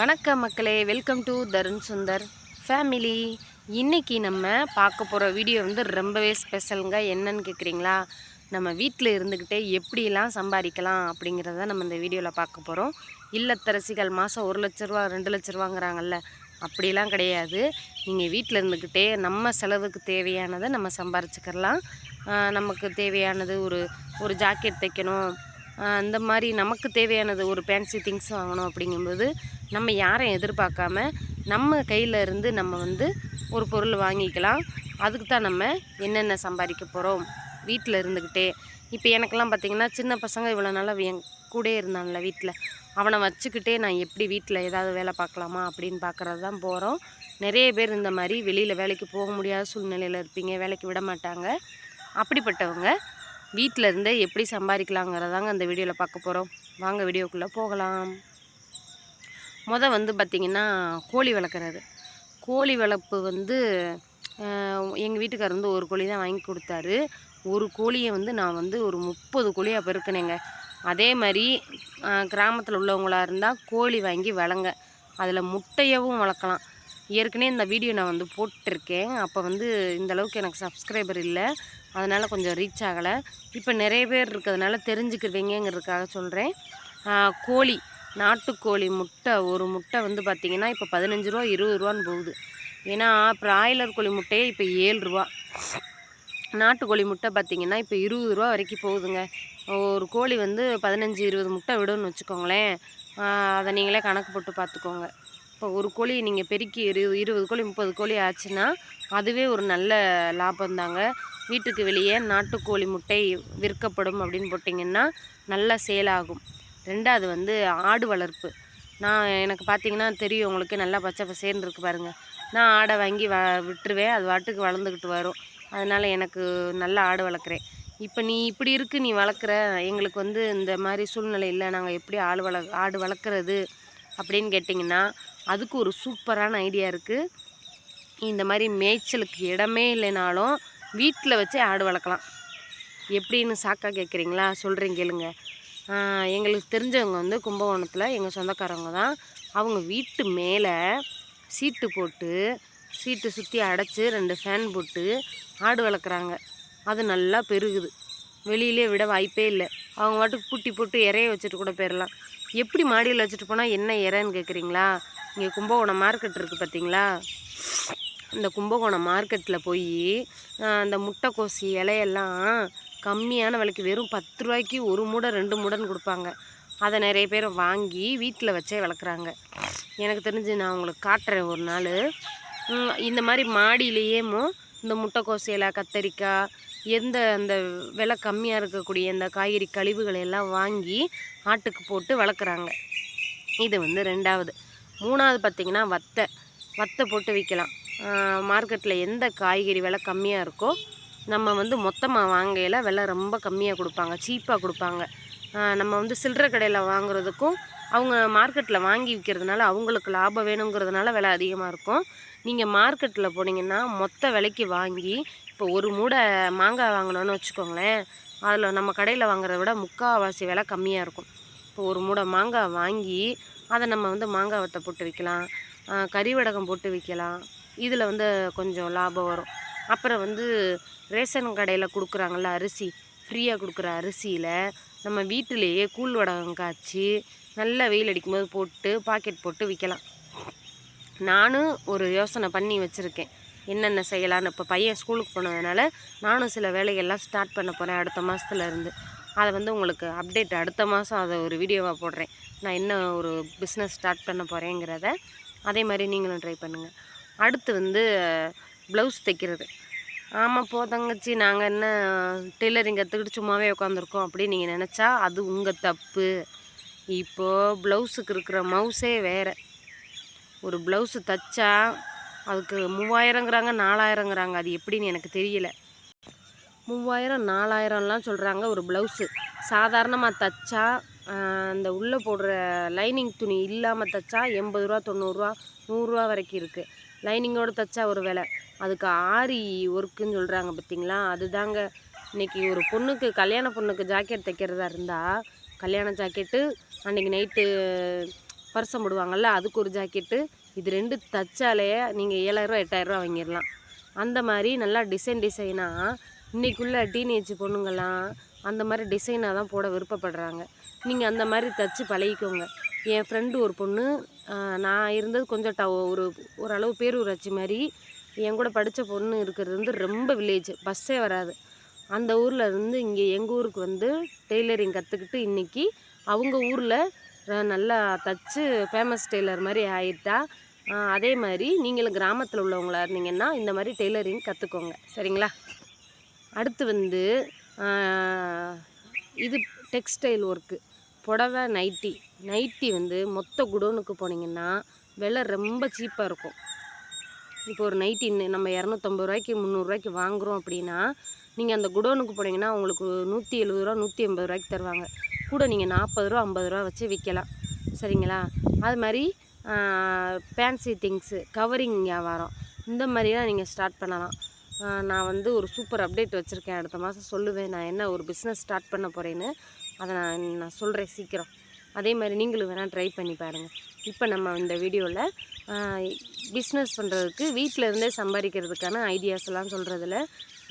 வணக்கம் மக்களே welcome to Tarun Sundar family இன்றைக்கி நம்ம பார்க்க போகிற வீடியோ வந்து ரொம்பவே ஸ்பெஷலுங்க என்னன்னு கேட்குறீங்களா நம்ம வீட்டில் இருந்துக்கிட்டே எப்படிலாம் சம்பாதிக்கலாம் அப்படிங்கிறத நம்ம இந்த வீடியோவில் பார்க்க போகிறோம் இல்லத்தரசிகள் மாதம் ஒரு லட்ச ரூபா ரெண்டு லட்ச ரூபாங்கிறாங்கல்ல அப்படிலாம் கிடையாது. நீங்கள் வீட்டில் இருந்துக்கிட்டே நம்ம செலவுக்கு தேவையானதை நம்ம சம்பாரிச்சுக்கலாம் நமக்கு தேவையானது ஒரு ஒரு ஜாக்கெட் தைக்கணும். அந்த மாதிரி நமக்கு தேவையானது ஒரு ஃபேன்சி திங்ஸ் வாங்கணும் அப்படிங்கும்போது நம்ம யாரையும் எதிர்பார்க்காம நம்ம கையில் இருந்து நம்ம வந்து ஒரு பொருள் வாங்கிக்கலாம். அதுக்கு தான் நம்ம என்னென்ன சம்பாதிக்க போகிறோம் வீட்டில் இருந்துக்கிட்டே இப்போ எனக்கெல்லாம் பார்த்திங்கன்னா சின்ன பசங்க இவ்வளோ நாளாக என் கூடயே இருந்தான்ல வீட்டில் அவனை வச்சுக்கிட்டே நான் எப்படி வீட்டில் ஏதாவது வேலை பார்க்கலாமா அப்படின்னு பார்க்குறது தான் போகிறோம் நிறைய பேர் இந்த மாதிரி வெளியில் வேலைக்கு போக முடியாத சூழ்நிலையில் இருப்பீங்க. வேலைக்கு விட மாட்டாங்க. அப்படிப்பட்டவங்க வீட்டில் இருந்தே எப்படி சம்பாதிக்கலாங்கிறதாங்க அந்த வீடியோவில் பார்க்க போகிறோம். வாங்க வீடியோக்குள்ளே போகலாம். முத வந்து பார்த்திங்கன்னா கோழி வளர்க்குறது. கோழி வளர்ப்பு வந்து எங்கள் வீட்டுக்கார் வந்து ஒரு கோழி தான் வாங்கி கொடுத்தாரு. ஒரு கோழியை வந்து நான் வந்து ஒரு முப்பது கோழியாக பெருக்கினேங்க. அதே மாதிரி கிராமத்தில் உள்ளவங்களாக இருந்தால் கோழி வாங்கி வளங்க. அதில் முட்டையவும் வளர்க்கலாம். ஏற்கனவே இந்த வீடியோ நான் வந்து போட்டிருக்கேன். அப்போ வந்து இந்த அளவுக்கு எனக்கு சப்ஸ்கிரைபர் இல்லை. அதனால் கொஞ்சம் ரீச் ஆகலை. இப்போ நிறைய பேர் இருக்கிறதுனால தெரிஞ்சுக்குவீங்கிறதுக்காக சொல்கிறேன் கோழி நாட்டுக்கோழி முட்டை ஒரு முட்டை வந்து பார்த்திங்கன்னா இப்போ பதினஞ்சு ரூபா இருபது ரூபான்னு போகுது. ஏன்னா பிராய்லர் கோழி முட்டையே இப்போ ஏழு ரூபா. நாட்டுக்கோழி முட்டை பார்த்திங்கன்னா இப்போ இருபது ரூபா வரைக்கும் போகுதுங்க. ஒரு கோழி வந்து பதினஞ்சு இருபது முட்டை விடும்னு வச்சுக்கோங்களேன். அதை நீங்களே கணக்கு போட்டு பார்த்துக்கோங்க இப்போ ஒரு கோழி நீங்கள் பெருக்கி இரு இருபது கோழி முப்பது கோழி ஆச்சுன்னா அதுவே ஒரு நல்ல லாபம் தாங்க. வீட்டுக்கு வெளியே நாட்டுக்கோழி முட்டை விற்கப்படும் அப்படின்னு போட்டிங்கன்னா நல்லா சேல் ஆகும் ரெண்டாவது வந்து ஆடு வளர்ப்பு. நான் எனக்கு பார்த்தீங்கன்னா தெரியும் உங்களுக்கு நல்லா பச்சை பசேர்னு இருக்கு பாருங்கள் நான் ஆடை வாங்கி வ விட்டுருவேன். அது வாட்டுக்கு வளர்ந்துக்கிட்டு வரும். அதனால் எனக்கு நல்ல ஆடு வளர்க்குறேன். இப்போ நீ இப்படி இருக்கு நீ வளர்க்குற. எங்களுக்கு வந்து இந்த மாதிரி சூழ்நிலை இல்லை. நாங்கள் எப்படி ஆடு வள ஆடு வளர்க்குறது அப்படின்னு கேட்டிங்கன்னா அதுக்கு ஒரு சூப்பரான ஐடியா இருக்குது இந்த மாதிரி மேய்ச்சலுக்கு இடமே இல்லைனாலும் வீட்டில் வச்சு ஆடு வளர்க்கலாம். எப்படின்னு சாக்கா கேட்குறீங்களா? சொல்கிறேன் கேளுங்க. எங்களுக்கு தெரிஞ்சவங்க வந்து கும்பகோணத்தில் எங்கள் சொந்தக்காரவங்க தான். அவங்க வீட்டு மேலே சீட்டு போட்டு சீட்டு சுற்றி அடைச்சி ரெண்டு ஃபேன் போட்டு ஆடு வளர்க்குறாங்க. அது நல்லா பெருகுது. வெளியிலே விட வாய்ப்பே இல்லை. அவங்க வாட்டுக்கு பூட்டி போட்டு இறைய வச்சுட்டு கூட போயிடலாம் எப்படி மாடியில் வச்சுட்டு போனால் என்ன இறைன்னு கேட்குறீங்களா? இங்கே கும்பகோணம் மார்க்கெட் இருக்குது பார்த்தீங்களா இந்த கும்பகோணம் மார்க்கெட்டில் போய் அந்த முட்டைக்கோசி இலையெல்லாம் கம்மியான விலைக்கு வெறும் பத்து ரூபாய்க்கு ஒரு மூடை ரெண்டு மூடைன்னு கொடுப்பாங்க. அதை நிறைய பேர் வாங்கி வீட்டில் வச்சே வளர்க்குறாங்க எனக்கு தெரிஞ்சு நான் உங்களுக்கு காட்டுறேன் ஒரு நாள். இந்த மாதிரி மாடியிலேயேமோ இந்த முட்டைக்கோசி இலை கத்தரிக்காய் எந்த அந்த விலை கம்மியாக இருக்கக்கூடிய இந்த காய்கறி கழிவுகளை எல்லாம் வாங்கி ஆட்டுக்கு போட்டு வளர்க்குறாங்க இது வந்து ரெண்டாவது. மூணாவது பார்த்திங்கன்னா வத்தை. வத்தை போட்டு விற்கலாம் மார்க்கெட்டில் எந்த காய்கறி விலை கம்மியாக இருக்கோ நம்ம வந்து மொத்தமாக வாங்கையில் விலை ரொம்ப கம்மியாக கொடுப்பாங்க சீப்பாக கொடுப்பாங்க. நம்ம வந்து சில்லற கடையில் வாங்குறதுக்கும் அவங்க மார்க்கெட்டில் வாங்கி விற்கிறதுனால அவங்களுக்கு லாபம் வேணுங்கிறதுனால விலை அதிகமாக இருக்கும். நீங்கள் மார்க்கெட்டில் போனீங்கன்னா மொத்த விலைக்கு வாங்கி இப்போ ஒரு மூடை மாங்காய் வாங்கினோன்னு வச்சுக்கோங்களேன் அதில் நம்ம கடையில் வாங்குறத விட முக்கால்வாசி விலை கம்மியாக இருக்கும். இப்போ ஒரு மூடை மாங்காய் வாங்கி அதை நம்ம வந்து மாங்காய் வத்தை போட்டு விற்கலாம் கறிவடகம் போட்டு விற்கலாம் இதில் வந்து கொஞ்சம் லாபம் வரும். அப்புறம் வந்து ரேஷன் கடையில் கொடுக்குறாங்கள அரிசி ஃப்ரீயாக கொடுக்குற அரிசியில் நம்ம வீட்டிலேயே கூழ் வடகம் காய்ச்சி நல்லா வெயில் அடிக்கும்போது போட்டு பாக்கெட் போட்டு விற்கலாம். நானும் ஒரு யோசனை பண்ணி வச்சுருக்கேன். என்னென்ன செய்யலான்னு இப்போ பையன் ஸ்கூலுக்கு போனதுனால நானும் சில வேலைகள்லாம் ஸ்டார்ட் பண்ண போகிறேன் அடுத்த மாதத்துல இருந்து. அதை வந்து உங்களுக்கு அப்டேட் அடுத்த மாதம் அதை ஒரு வீடியோவாக போடுறேன். நான் என்ன ஒரு பிஸ்னஸ் ஸ்டார்ட் பண்ண போகிறேங்கிறத அதே மாதிரி நீங்களும் ட்ரை பண்ணுங்கள் அடுத்து வந்து ப்ளவுஸ் தைக்கிறது. ஆமாம் போ தங்கச்சி நாங்கள் என்ன டெய்லரிங் கற்றுக்கிட்டு சும்மாவே உட்காந்துருக்கோம் அப்படின்னு நீங்கள் நினச்சா அது உங்கள் தப்பு. இப்போது ப்ளவுஸுக்கு இருக்கிற மவுஸே வேறு. ஒரு ப்ளவுஸு தைச்சா அதுக்கு மூவாயிரங்கிறாங்க நாலாயிரங்கிறாங்க. அது எப்படின்னு எனக்கு தெரியல. மூவாயிரம் நாலாயிரம்லாம் சொல்கிறாங்க ஒரு ப்ளவுஸு. சாதாரணமாக தைச்சா அந்த உள்ளே போடுற லைனிங் துணி இல்லாமல் தைச்சா எண்பது ரூபா தொண்ணூறுரூவா நூறுரூவா வரைக்கும் இருக்குது லைனிங்கோடு தைச்சா ஒரு விலை. அதுக்கு ஆரி ஒர்க்குன்னு சொல்கிறாங்க பார்த்தீங்களா அதுதாங்க. இன்னைக்கு ஒரு பொண்ணுக்கு கல்யாண பொண்ணுக்கு ஜாக்கெட் தைக்கிறதா இருந்தால் கல்யாண ஜாக்கெட்டு அன்றைக்கி நைட்டு பரிசம் போடுவாங்கள்ல அதுக்கு ஒரு ஜாக்கெட்டு. இது ரெண்டு தைச்சாலே நீங்கள் ஏழாயிரரூவா எட்டாயிரரூவா வாங்கிடலாம். அந்த மாதிரி நல்லா டிசைன் டிசைனாக இன்றைக்குள்ள டீனேஜ் பொண்ணுங்கள்லாம் அந்த மாதிரி டிசைனாக தான் போட விருப்பப்படுறாங்க. நீங்கள் அந்த மாதிரி தச்சு பழகிக்கோங்க. என் ஃப்ரெண்டு ஒரு பொண்ணு. நான் இருந்தது கொஞ்சம் ட ஒரு ஓரளவு பேரூராட்சி மாதிரி என் கூட படித்த பொண்ணு இருக்கிறது வந்து ரொம்ப வில்லேஜ் பஸ்ஸே வராது. அந்த ஊரில் இருந்து இங்கே எங்கள் ஊருக்கு வந்து டெய்லரிங் கற்றுக்கிட்டு இன்றைக்கி அவங்க ஊரில் நல்லா தச்சு ஃபேமஸ் டெய்லர் மாதிரி ஆயிட்டா. அதே மாதிரி நீங்களும் கிராமத்தில் உள்ளவங்களாக இருந்தீங்கன்னா இந்த மாதிரி டெய்லரிங் கற்றுக்கோங்க சரிங்களா? அடுத்து வந்து இது டெக்ஸ்டைல் ஒர்க்கு புடவை நைட்டி. நைட்டி வந்து மொத்த குடோனுக்கு போனீங்கன்னா விலை ரொம்ப சீப்பாக இருக்கும். இப்போ ஒரு நைட்டி நம்ம இரநூத்தம்பது ரூபாய்க்கு முந்நூறுரூவாய்க்கு வாங்குகிறோம் அப்படின்னா நீங்கள் அந்த குடோனுக்கு போனீங்கன்னா உங்களுக்கு நூற்றி எழுபது ரூபா நூற்றி எண்பது ரூபாய்க்கு தருவாங்க. கூட நீங்கள் நாற்பது ரூபா ஐம்பது ரூபா வச்சு விற்கலாம் சரிங்களா? அது மாதிரி ஃபேன்சி திங்ஸு கவரிங் வியாபாரம். இந்த மாதிரிலாம் நீங்கள் ஸ்டார்ட் பண்ணலாம். நான் வந்து ஒரு சூப்பர் அப்டேட் வச்சுருக்கேன். அடுத்த மாதம் சொல்லுவேன் நான் என்ன ஒரு பிஸ்னஸ் ஸ்டார்ட் பண்ண போகிறேன்னு அதை நான் நான் சொல்கிறேன் சீக்கிரம். அதே மாதிரி நீங்களும் வேணால் ட்ரை பண்ணி பாருங்கள் இப்போ நம்ம இந்த வீடியோவில் பிஸ்னஸ் பண்ணுறதுக்கு வீட்டில் இருந்தே சம்பாதிக்கிறதுக்கான ஐடியாஸ் எல்லாம் சொல்கிறதுல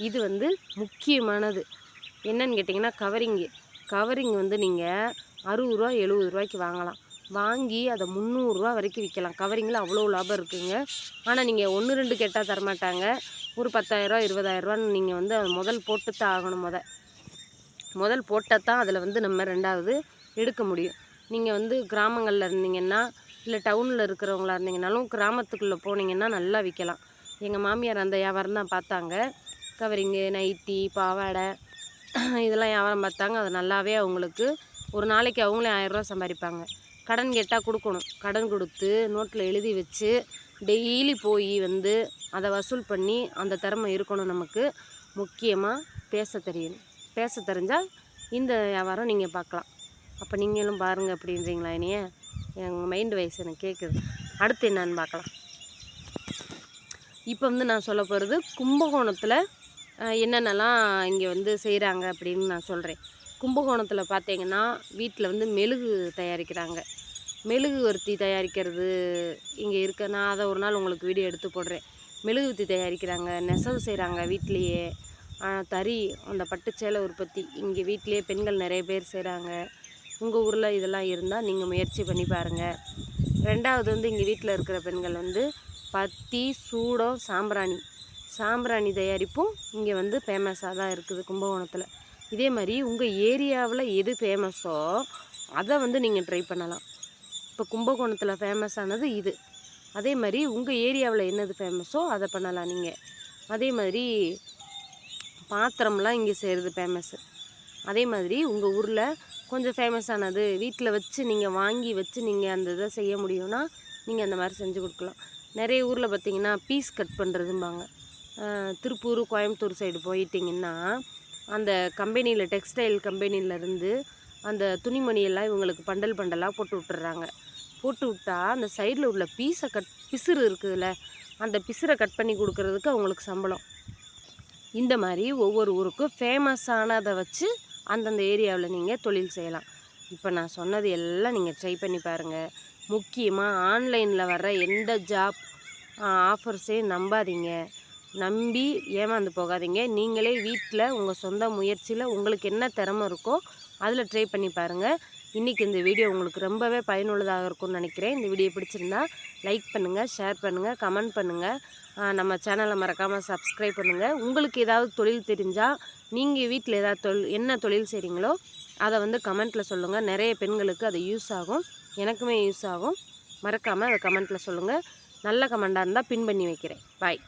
இது வந்து முக்கியமானது. என்னன்னு கேட்டிங்கன்னா கவரிங்கு கவரிங் வந்து நீங்கள் அறுபது ரூபா எழுபது ரூபாய்க்கு வாங்கலாம். வாங்கி அதை முந்நூறுரூவா வரைக்கும் விற்கலாம் கவரிங்கில் அவ்வளோ லாபம் இருக்குங்க. ஆனால் நீங்கள் ஒன்று ரெண்டு கேட்டால் தரமாட்டாங்க. ஒரு பத்தாயிரரூவா இருபதாயிரரூவான்னு நீங்கள் வந்து அது முதல் போட்டு தான் ஆகணும் முத. முதல் போட்டால் தான் அதில் வந்து நம்ம ரெண்டாவது எடுக்க முடியும். நீங்கள் வந்து கிராமங்களில் இருந்தீங்கன்னா இல்லை டவுனில் இருக்கிறவங்களா இருந்தீங்கனாலும் கிராமத்துக்குள்ளே போனீங்கன்னா நல்லா விற்கலாம். எங்கள் மாமியார் அந்த வியாபாரம் தான் பார்த்தாங்க. கவரிங்கு நைட்டி பாவாடை இதெல்லாம் வியாபாரம் பார்த்தாங்க. அது நல்லாவே அவங்களுக்கு ஒரு நாளைக்கு அவங்களே ஆயிரரூவா சம்பாதிப்பாங்க. கடன் கேட்டால் கொடுக்கணும். கடன் கொடுத்து நோட்டில் எழுதி வச்சு டெய்லி போய் வந்து அதை வசூல் பண்ணி அந்த திறமை இருக்கணும் நமக்கு. முக்கியமாக பேச தெரியணும். பேச தெரிஞ்சால் இந்த வியாபாரம் நீங்கள் பார்க்கலாம். அப்போ நீங்களும் பாருங்கள் அப்படின்றீங்களா இனிய எங்கள் மைண்டு வயசு எனக்கு கேட்குது அடுத்து என்னன்னு பார்க்கலாம். இப்போ வந்து நான் சொல்ல போகிறது கும்பகோணத்தில் என்னென்னலாம் இங்கே வந்து செய்கிறாங்க அப்படின்னு நான் சொல்கிறேன் கும்பகோணத்தில் பார்த்தீங்கன்னா வீட்டில் வந்து மெழுகு தயாரிக்கிறாங்க. மெழுகு வர்த்தி தயாரிக்கிறது இங்கே இருக்க. நான் அதை ஒரு நாள் உங்களுக்கு வீடியோ எடுத்து போடுறேன். மெழுகுவர்த்தி தயாரிக்கிறாங்க நெசவு செய்கிறாங்க வீட்லேயே. தறி அந்த பட்டுச்சேலை உற்பத்தி. இங்கே வீட்டிலேயே பெண்கள் நிறைய பேர் செய்கிறாங்க உங்கள் ஊரில் இதெல்லாம் இருந்தால் நீங்கள் முயற்சி பண்ணி பாருங்கள் ரெண்டாவது வந்து இங்கே வீட்டில் இருக்கிற பெண்கள் வந்து பத்தி சூடம் சாம்பிராணி. சாம்பிராணி தயாரிப்பும் இங்கே வந்து ஃபேமஸாக தான் இருக்குது கும்பகோணத்தில். இதே மாதிரி உங்கள் ஏரியாவில் எது ஃபேமஸோ அதை வந்து நீங்கள் ட்ரை பண்ணலாம். இப்போ கும்பகோணத்தில் ஃபேமஸானது இது. அதே மாதிரி உங்கள் ஏரியாவில் என்னது ஃபேமஸோ அதை பண்ணலாம் நீங்கள் அதே மாதிரி பாத்திரம்லாம் இங்கே செய்கிறது ஃபேமஸ்ஸு அதே மாதிரி உங்கள் ஊரில் கொஞ்சம் ஃபேமஸானது வீட்டில் வச்சு நீங்கள் வாங்கி வச்சு நீங்கள் அந்த இதை செய்ய முடியும்னா நீங்கள் அந்த மாதிரி செஞ்சு கொடுக்கலாம். நிறைய ஊரில் பார்த்தீங்கன்னா பீஸ் கட் பண்ணுறதும்பாங்க திருப்பூர் கோயம்புத்தூர் சைடு போயிட்டிங்கன்னா அந்த கம்பெனியில் டெக்ஸ்டைல் கம்பெனியிலேருந்து அந்த துணிமணியெல்லாம் இவங்களுக்கு பண்டல் பண்டலாக போட்டு விட்டுறாங்க. போட்டு விட்டா அந்த சைடில் உள்ள பீஸை கட் பிசுறு இருக்குதுல்ல அந்த பிசுரை கட் பண்ணி கொடுக்கறதுக்கு அவங்களுக்கு சம்பளம். இந்த மாதிரி ஒவ்வொரு ஊருக்கும் ஃபேமஸானதை வச்சு அந்தந்த ஏரியாவில் நீங்கள் தொழில் செய்யலாம். இப்போ நான் சொன்னது எல்லாம் நீங்கள் ட்ரை பண்ணி பாருங்கள் முக்கியமாக ஆன்லைனில் வர்ற எந்த ஜாப் ஆஃபர்ஸையும் நம்பாதீங்க. நம்பி ஏமாந்து போகாதீங்க. நீங்களே வீட்டில் உங்கள் சொந்த முயற்சியில் உங்களுக்கு என்ன திறமை இருக்கோ அதில் ட்ரை பண்ணி பாருங்கள் இன்றைக்கி இந்த வீடியோ உங்களுக்கு ரொம்பவே பயனுள்ளதாக இருக்கும்னு நினைக்கிறேன். இந்த வீடியோ பிடிச்சிருந்தா லைக் பண்ணுங்கள் ஷேர் பண்ணுங்கள் கமெண்ட் பண்ணுங்கள் நம்ம சேனலை மறக்காமல் சப்ஸ்கிரைப் பண்ணுங்கள் உங்களுக்கு ஏதாவது தொழில் தெரிஞ்சால் நீங்கள் வீட்டில் ஏதாவது தொழில் என்ன தொழில் செய்கிறீங்களோ அதை வந்து கமெண்ட்டில் சொல்லுங்கள் நிறைய பெண்களுக்கு அது யூஸ் ஆகும். எனக்குமே யூஸ் ஆகும். மறக்காமல் அதை கமெண்ட்டில் சொல்லுங்கள் நல்ல கமெண்டாக இருந்தால் பின் பண்ணி வைக்கிறேன். பாய்.